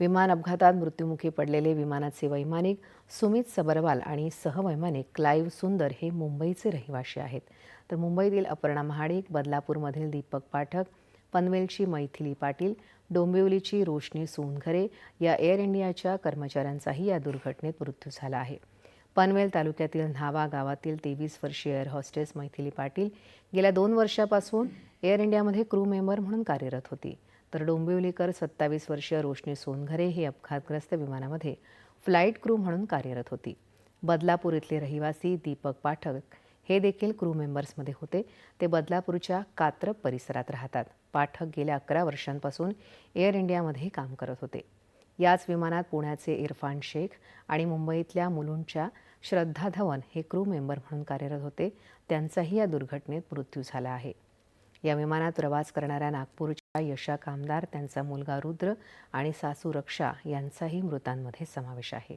विमान अपघातात मृत्युमुखी पडलेले विमानाचे वैमानिक सुमित सबरवाल आणि सहवैमानिक क्लाईव्ह सुंदर हे मुंबईचे रहिवाशी आहेत. तर मुंबईतील अपर्णा महाडिक बदलापूरमधील दीपक पाठक पनवेलची मैथिली पाटील डोंबिवलीची रोशनी सोनघरे या एअर इंडियाच्या कर्मचाऱ्यांचाही या दुर्घटनेत मृत्यू झाला आहे. पनवेल तालुक्यातील न्हावा गावातील तेवीस वर्षीय एअर हॉस्टेस मैथिली पाटील गेल्या दोन वर्षापासून एअर इंडियामध्ये क्रू मेंबर म्हणून कार्यरत होती. तर डोंबिवलीकर सत्तावीस वर्षीय रोशनी सोनघरे ही अपघातग्रस्त विमानामध्ये फ्लाईट क्रू म्हणून कार्यरत होती. बदलापूर इथले रहिवासी दीपक पाठक हे देखील क्रू मेंबर्समध्ये होते. ते बदलापूरच्या कात्रप परिसरात राहतात. पाठक गेल्या अकरा वर्षांपासून एअर इंडियामध्ये काम करत होते. याच विमानात पुण्याचे इरफान शेख आणि मुंबईतल्या मुलुंडच्या श्रद्धा धवन हे क्रू मेंबर म्हणून कार्यरत होते. त्यांचाही या दुर्घटनेत मृत्यू झाला आहे. या विमानात प्रवास करणाऱ्या नागपूरच्या यशा कामदार त्यांचा मुलगा रुद्र आणि सासू रक्षा यांचाही मृतांमध्ये समावेश आहे.